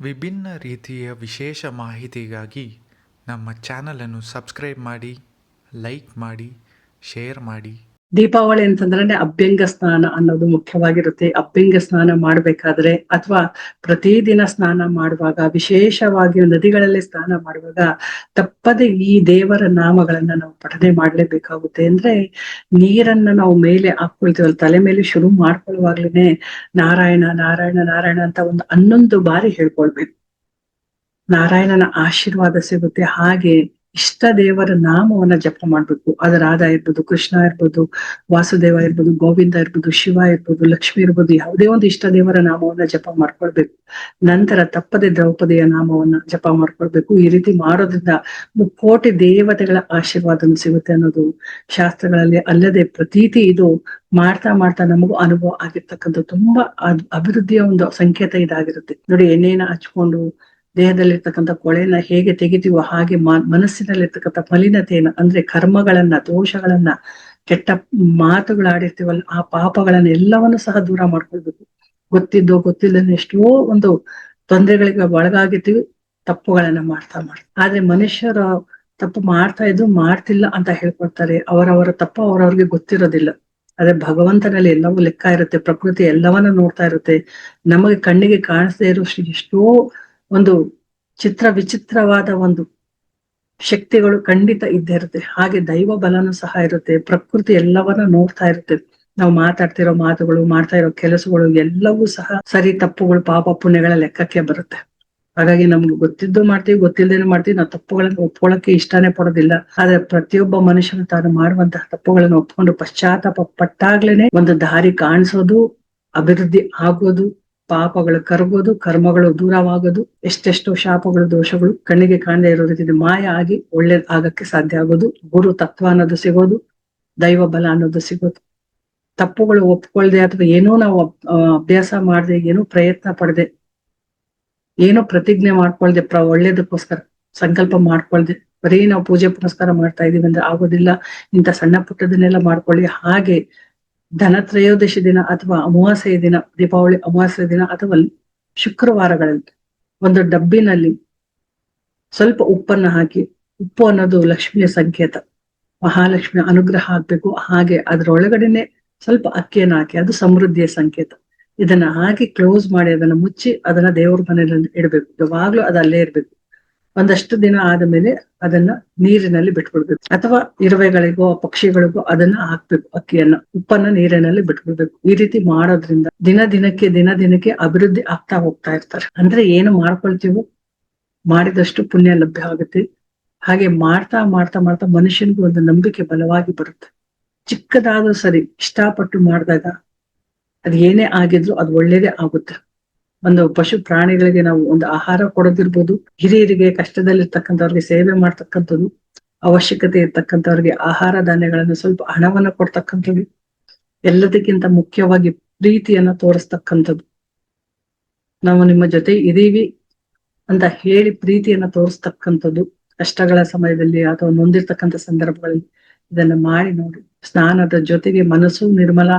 ವಿಭಿನ್ನ ರೀತಿಯ ವಿಶೇಷ ಮಾಹಿತಿಗಾಗಿ ನಮ್ಮ ಚಾನಲನ್ನು ಸಬ್ಸ್ಕ್ರೈಬ್ ಮಾಡಿ ಲೈಕ್ ಮಾಡಿ ಶೇರ್ ಮಾಡಿ. ದೀಪಾವಳಿ ಅಂತಂದ್ರೆ ಅಭ್ಯಂಗ ಸ್ನಾನ ಅನ್ನೋದು ಮುಖ್ಯವಾಗಿರುತ್ತೆ. ಅಭ್ಯಂಗ ಸ್ನಾನ ಮಾಡ್ಬೇಕಾದ್ರೆ ಅಥವಾ ಪ್ರತಿದಿನ ಸ್ನಾನ ಮಾಡುವಾಗ, ವಿಶೇಷವಾಗಿ ನದಿಗಳಲ್ಲಿ ಸ್ನಾನ ಮಾಡುವಾಗ ತಪ್ಪದೆ ಈ ದೇವರ ನಾಮಗಳನ್ನ ನಾವು ಪಠನೆ ಮಾಡ್ಲೇಬೇಕಾಗುತ್ತೆ. ಅಂದ್ರೆ ನೀರನ್ನ ನಾವು ಮೇಲೆ ಹಾಕೊಳ್ತೀವಲ್ಲ ತಲೆ ಮೇಲೆ ಶುರು ಮಾಡ್ಕೊಳ್ಳುವಾಗ್ಲೇನೆ ನಾರಾಯಣ ನಾರಾಯಣ ನಾರಾಯಣ ಅಂತ ಒಂದು ಹನ್ನೊಂದು ಬಾರಿ ಹೇಳ್ಕೊಳ್ಬೇಕು. ನಾರಾಯಣನ ಆಶೀರ್ವಾದ ಸಿಗುತ್ತೆ. ಹಾಗೆ ಇಷ್ಟ ದೇವರ ನಾಮವನ್ನ ಜಪ ಮಾಡ್ಬೇಕು. ಅದು ರಾಧಾ ಇರ್ಬೋದು, ಕೃಷ್ಣ ಇರ್ಬೋದು, ವಾಸುದೇವ ಇರ್ಬೋದು, ಗೋವಿಂದ ಇರ್ಬೋದು, ಶಿವ ಇರ್ಬೋದು, ಲಕ್ಷ್ಮಿ ಇರ್ಬೋದು, ಯಾವುದೇ ಒಂದು ಇಷ್ಟ ದೇವರ ನಾಮವನ್ನ ಜಪ ಮಾಡ್ಕೊಳ್ಬೇಕು. ನಂತರ ತಪ್ಪದೆ ದ್ರೌಪದಿಯ ನಾಮವನ್ನ ಜಪ ಮಾಡ್ಕೊಳ್ಬೇಕು. ಈ ರೀತಿ ಮಾಡೋದ್ರಿಂದ ಕೋಟಿ ದೇವತೆಗಳ ಆಶೀರ್ವಾದನು ಸಿಗುತ್ತೆ ಅನ್ನೋದು ಶಾಸ್ತ್ರಗಳಲ್ಲಿ ಅಲ್ಲದೆ ಪ್ರತೀತಿ ಇದು ಮಾಡ್ತಾ ಮಾಡ್ತಾ ನಮಗೂ ಅನುಭವ ಆಗಿರ್ತಕ್ಕಂಥ ತುಂಬಾ ಅಭಿವೃದ್ಧಿಯ ಒಂದು ಸಂಕೇತ ಇದಾಗಿರುತ್ತೆ. ನೋಡಿ, ಎಣ್ಣೆನ ಹಚ್ಕೊಂಡು ದೇಹದಲ್ಲಿರ್ತಕ್ಕಂಥ ಕೊಳೆನ ಹೇಗೆ ತೆಗಿತೀವೋ ಹಾಗೆ ಮನಸ್ಸಿನಲ್ಲಿರ್ತಕ್ಕಂಥ ಮಲಿನತೆಯನ್ನ, ಅಂದ್ರೆ ಕರ್ಮಗಳನ್ನ, ದೋಷಗಳನ್ನ, ಕೆಟ್ಟ ಮಾತುಗಳಾಡಿರ್ತೀವಲ್ಲ, ಆ ಪಾಪಗಳನ್ನ ಎಲ್ಲವನ್ನು ಸಹ ದೂರ ಮಾಡ್ಕೊಳ್ಬೇಕು. ಗೊತ್ತಿದ್ದೋ ಗೊತ್ತಿಲ್ಲದ ಎಷ್ಟೋ ಒಂದು ತೊಂದರೆಗಳಿಗೆ ಒಳಗಾಗಿರ್ತೀವಿ ತಪ್ಪುಗಳನ್ನ ಮಾಡ್ತಾ ಮಾಡ್ತಾ. ಆದ್ರೆ ಮನುಷ್ಯರ ತಪ್ಪು ಮಾಡ್ತಾ ಇದ್ದು ಮಾಡ್ತಿಲ್ಲ ಅಂತ ಹೇಳ್ಕೊಡ್ತಾರೆ ಅವರವರ ತಪ್ಪು ಅವರವ್ರಿಗೆ ಗೊತ್ತಿರೋದಿಲ್ಲ. ಆದ್ರೆ ಭಗವಂತನಲ್ಲಿ ಎಲ್ಲವೂ ಲೆಕ್ಕ ಇರುತ್ತೆ, ಪ್ರಕೃತಿ ಎಲ್ಲವನ್ನ ನೋಡ್ತಾ ಇರುತ್ತೆ. ನಮಗೆ ಕಣ್ಣಿಗೆ ಕಾಣಿಸದೇ ಇರೋ ಎಷ್ಟೋ ಒಂದು ಚಿತ್ರ ವಿಚಿತ್ರವಾದ ಒಂದು ಶಕ್ತಿಗಳು ಖಂಡಿತ ಇದ್ದೇ ಇರುತ್ತೆ. ಹಾಗೆ ದೈವ ಬಲನೂ ಸಹ ಇರುತ್ತೆ. ಪ್ರಕೃತಿ ಎಲ್ಲವನ್ನ ನೋಡ್ತಾ ಇರುತ್ತೆ. ನಾವು ಮಾತಾಡ್ತಿರೋ ಮಾತುಗಳು, ಮಾಡ್ತಾ ಇರೋ ಕೆಲಸಗಳು ಎಲ್ಲವೂ ಸಹ ಸರಿ ತಪ್ಪುಗಳು, ಪಾಪ ಪುಣ್ಯಗಳ ಲೆಕ್ಕಕ್ಕೆ ಬರುತ್ತೆ. ಹಾಗಾಗಿ ನಮ್ಗೆ ಗೊತ್ತಿದ್ದು ಮಾಡ್ತೀವಿ ಗೊತ್ತಿಲ್ಲದೇನು ಮಾಡ್ತೀವಿ. ನಾವು ತಪ್ಪುಗಳನ್ನು ಒಪ್ಕೊಳ್ಳೋಕೆ ಇಷ್ಟನೇ ಪಡೋದಿಲ್ಲ. ಆದ್ರೆ ಪ್ರತಿಯೊಬ್ಬ ಮನುಷ್ಯನು ತಾನು ಮಾಡುವಂತಹ ತಪ್ಪುಗಳನ್ನು ಒಪ್ಕೊಂಡು ಪಶ್ಚಾತ್ತಾಪ ಪಟ್ಟಾಗ್ಲೇನೆ ಒಂದು ದಾರಿ ಕಾಣಿಸೋದು, ಅಭಿವೃದ್ಧಿ ಆಗೋದು ಪಾಪಗಳು ಕರಗೋದು, ಕರ್ಮಗಳು ದೂರವಾಗೋದು, ಎಷ್ಟೆಷ್ಟೋ ಶಾಪಗಳು, ದೋಷಗಳು ಕಣ್ಣಿಗೆ ಕಾಣದೇ ಇರೋ ರೀತಿ ಮಾಯ ಆಗಿ ಒಳ್ಳೇದ್ ಆಗಕ್ಕೆ ಸಾಧ್ಯ ಆಗೋದು. ಗುರು ತತ್ವ ಅನ್ನೋದು ಸಿಗೋದು, ದೈವ ಬಲ ಅನ್ನೋದು ಸಿಗೋದು. ತಪ್ಪುಗಳು ಒಪ್ಕೊಳ್ದೆ ಅಥವಾ ಏನೋ ನಾವು ಅಭ್ಯಾಸ ಮಾಡದೆ, ಏನೋ ಪ್ರಯತ್ನ ಪಡದೆ, ಏನೋ ಪ್ರತಿಜ್ಞೆ ಮಾಡ್ಕೊಳ್ದೆ, ಪ್ರ, ಒಳ್ಳೇದಕ್ಕೋಸ್ಕರ ಸಂಕಲ್ಪ ಮಾಡ್ಕೊಳ್ದೆ, ಬರೀ ನಾವು ಪೂಜೆ ಪುನಸ್ಕಾರ ಮಾಡ್ತಾ ಇದೀವಿ ಅಂದ್ರೆ ಆಗೋದಿಲ್ಲ. ಇಂಥ ಸಣ್ಣ ಪುಟ್ಟದನ್ನೆಲ್ಲ ಮಾಡ್ಕೊಳ್ಳಿ. ಹಾಗೆ ಧನತ್ರಯೋದಶಿ ದಿನ ಅಥವಾ ಅಮಾವಾಸ್ಯೆಯ ದಿನ, ದೀಪಾವಳಿ ಅಮಾವಾಸ್ಯೆಯ ದಿನ ಅಥವಾ ಶುಕ್ರವಾರಗಳಲ್ಲಿ ಒಂದು ಡಬ್ಬಿನಲ್ಲಿ ಸ್ವಲ್ಪ ಉಪ್ಪನ್ನ ಹಾಕಿ, ಉಪ್ಪು ಅನ್ನೋದು ಲಕ್ಷ್ಮಿಯ ಸಂಕೇತ. ಮಹಾಲಕ್ಷ್ಮಿಯ ಅನುಗ್ರಹ ಆಗ್ಬೇಕು. ಹಾಗೆ ಅದರೊಳಗಡೆನೆ ಸ್ವಲ್ಪ ಅಕ್ಕಿಯನ್ನು ಹಾಕಿ, ಅದು ಸಮೃದ್ಧಿಯ ಸಂಕೇತ. ಇದನ್ನ ಹಾಕಿ ಕ್ಲೋಸ್ ಮಾಡಿ ಅದನ್ನ ಮುಚ್ಚಿ ಅದನ್ನ ದೇವ್ರ ಮನೆಯಲ್ಲಿ ಇಡಬೇಕು. ಯಾವಾಗ್ಲೂ ಅದು ಅಲ್ಲೇ ಇರ್ಬೇಕು. ಒಂದಷ್ಟು ದಿನ ಆದ ಮೇಲೆ ಅದನ್ನ ನೀರಿನಲ್ಲಿ ಬಿಟ್ಬಿಡ್ಬೇಕು. ಅಥವಾ ಇರುವೆಗಳಿಗೋ, ಪಕ್ಷಿಗಳಿಗೋ ಅದನ್ನ ಹಾಕ್ಬೇಕು, ಅಕ್ಕಿಯನ್ನ. ಉಪ್ಪನ್ನ ನೀರಿನಲ್ಲಿ ಬಿಟ್ಬಿಡ್ಬೇಕು. ಈ ರೀತಿ ಮಾಡೋದ್ರಿಂದ ದಿನ ದಿನಕ್ಕೆ ದಿನ ದಿನಕ್ಕೆ ಅಭಿವೃದ್ಧಿ ಆಗ್ತಾ ಹೋಗ್ತಾ ಇರ್ತಾರೆ. ಅಂದ್ರೆ ಏನು ಮಾಡ್ಕೊಳ್ತೀವೋ, ಮಾಡಿದಷ್ಟು ಪುಣ್ಯ ಲಭ್ಯ ಆಗುತ್ತೆ. ಹಾಗೆ ಮಾಡ್ತಾ ಮಾಡ್ತಾ ಮಾಡ್ತಾ ಮನುಷ್ಯನಿಗೂ ಒಂದು ನಂಬಿಕೆ ಬಲವಾಗಿ ಬರುತ್ತೆ. ಚಿಕ್ಕದಾದ್ರೂ ಸರಿ, ಇಷ್ಟಪಟ್ಟು ಮಾಡಿದಾಗ ಅದು ಏನೇ ಆಗಿದ್ರು ಅದು ಒಳ್ಳೇದೇ ಆಗುತ್ತೆ. ಒಂದು ಪಶು ಪ್ರಾಣಿಗಳಿಗೆ ನಾವು ಒಂದು ಆಹಾರ ಕೊಡೋದಿರ್ಬೋದು, ಹಿರಿಯರಿಗೆ ಕಷ್ಟದಲ್ಲಿರ್ತಕ್ಕಂಥವ್ರಿಗೆ ಸೇವೆ ಮಾಡ್ತಕ್ಕಂಥದ್ದು, ಅವಶ್ಯಕತೆ ಇರ್ತಕ್ಕಂಥವ್ರಿಗೆ ಆಹಾರ ಧಾನ್ಯಗಳನ್ನು ಸ್ವಲ್ಪ ಹಣವನ್ನ ಕೊಡ್ತಕ್ಕಂಥದ್ದು, ಎಲ್ಲದಕ್ಕಿಂತ ಮುಖ್ಯವಾಗಿ ಪ್ರೀತಿಯನ್ನ ತೋರಿಸ್ತಕ್ಕಂಥದ್ದು. ನಾವು ನಿಮ್ಮ ಜೊತೆ ಇದ್ದೀವಿ ಅಂತ ಹೇಳಿ ಪ್ರೀತಿಯನ್ನ ತೋರಿಸ್ತಕ್ಕಂಥದ್ದು, ಕಷ್ಟಗಳ ಸಮಯದಲ್ಲಿ ಅಥವಾ ನೊಂದಿರ್ತಕ್ಕಂಥ ಸಂದರ್ಭಗಳಲ್ಲಿ ಇದನ್ನ ಮಾಡಿ ನೋಡಿ. ಸ್ನಾನದ ಜೊತೆಗೆ ಮನಸ್ಸು ನಿರ್ಮಲ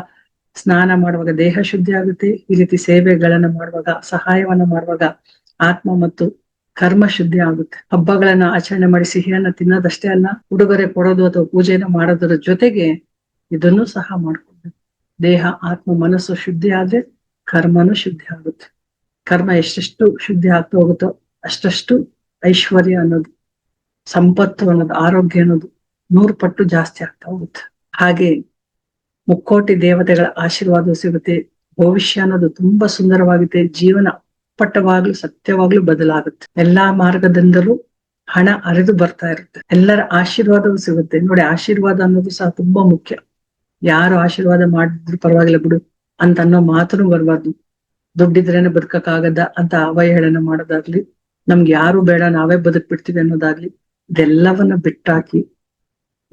ಸ್ನಾನ ಮಾಡುವಾಗ ದೇಹ ಶುದ್ಧಿ ಆಗುತ್ತೆ. ಈ ರೀತಿ ಸೇವೆಗಳನ್ನ ಮಾಡುವಾಗ, ಸಹಾಯವನ್ನ ಮಾಡುವಾಗ ಆತ್ಮ ಮತ್ತು ಕರ್ಮ ಶುದ್ಧಿ ಆಗುತ್ತೆ. ಹಬ್ಬಗಳನ್ನ ಆಚರಣೆ ಮಾಡಿ ಸಿಹಿಯನ್ನ ತಿನ್ನೋದಷ್ಟೇ ಅಲ್ಲ, ಉಡುಗೊರೆ ಕೊಡೋದು ಅಥವಾ ಪೂಜೆಯನ್ನು ಮಾಡೋದರ ಜೊತೆಗೆ ಇದನ್ನು ಸಹ ಮಾಡ್ಕೊಳ್ಬೇಕು. ದೇಹ, ಆತ್ಮ, ಮನಸ್ಸು ಶುದ್ಧಿ ಆದ್ರೆ ಕರ್ಮನು ಶುದ್ಧಿ ಆಗುತ್ತೆ. ಕರ್ಮ ಎಷ್ಟೆಷ್ಟು ಶುದ್ಧಿ ಆಗ್ತಾ ಹೋಗುತ್ತೋ ಅಷ್ಟಷ್ಟು ಐಶ್ವರ್ಯ ಅನ್ನೋದು, ಸಂಪತ್ತು ಅನ್ನೋದು, ಆರೋಗ್ಯ ಅನ್ನೋದು ನೂರು ಪಟ್ಟು ಜಾಸ್ತಿ ಆಗ್ತಾ ಹೋಗುತ್ತೆ. ಹಾಗೆ ಮುಕ್ಕೋಟಿ ದೇವತೆಗಳ ಆಶೀರ್ವಾದ ಸಿಗುತ್ತೆ. ಭವಿಷ್ಯ ಅನ್ನೋದು ತುಂಬಾ ಸುಂದರವಾಗುತ್ತೆ. ಜೀವನ ಪಟ್ಟವಾಗ್ಲು ಸತ್ಯವಾಗ್ಲು ಬದಲಾಗುತ್ತೆ. ಎಲ್ಲಾ ಮಾರ್ಗದಿಂದಲೂ ಹಣ ಅರಿದು ಬರ್ತಾ ಇರುತ್ತೆ. ಎಲ್ಲರ ಆಶೀರ್ವಾದವೂ ಸಿಗುತ್ತೆ. ನೋಡಿ, ಆಶೀರ್ವಾದ ಅನ್ನೋದು ಸಹ ತುಂಬಾ ಮುಖ್ಯ. ಯಾರು ಆಶೀರ್ವಾದ ಮಾಡಿದ್ರು ಪರವಾಗಿಲ್ಲ ಬಿಡು ಅಂತ ಅನ್ನೋ ಮಾತನು ಬರಬಾರ್ದು. ದುಡ್ಡಿದ್ರೇನೆ ಬದುಕಕ್ಕಾಗದ ಅಂತ ಅವಹೇಳನ ಮಾಡೋದಾಗ್ಲಿ, ನಮ್ಗೆ ಯಾರು ಬೇಡ, ನಾವೇ ಬದುಕ್ ಬಿಡ್ತೀವಿ ಅನ್ನೋದಾಗ್ಲಿ, ಇದೆಲ್ಲವನ್ನ ಬಿಟ್ಟಾಕಿ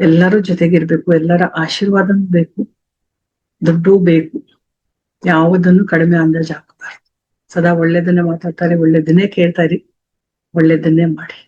ಎಲ್ಲರೂ ಜೊತೆಗಿರ್ಬೇಕು, ಎಲ್ಲರ ಆಶೀರ್ವಾದನೂ ಬೇಕು. ದುಡ್ಡು ಬೇಕು. ಯಾವುದನ್ನು ಕಡಿಮೆ ಅಂದಾಜು ಹಾಕಬಾರ್ದು. ಸದಾ ಒಳ್ಳೇದನ್ನೇ ಮಾತಾಡ್ತಾರೆ ಒಳ್ಳೇದನ್ನೇ ಕೇಳ್ತಾ ಇರಿ ಒಳ್ಳೇದನ್ನೇ ಮಾಡಿ.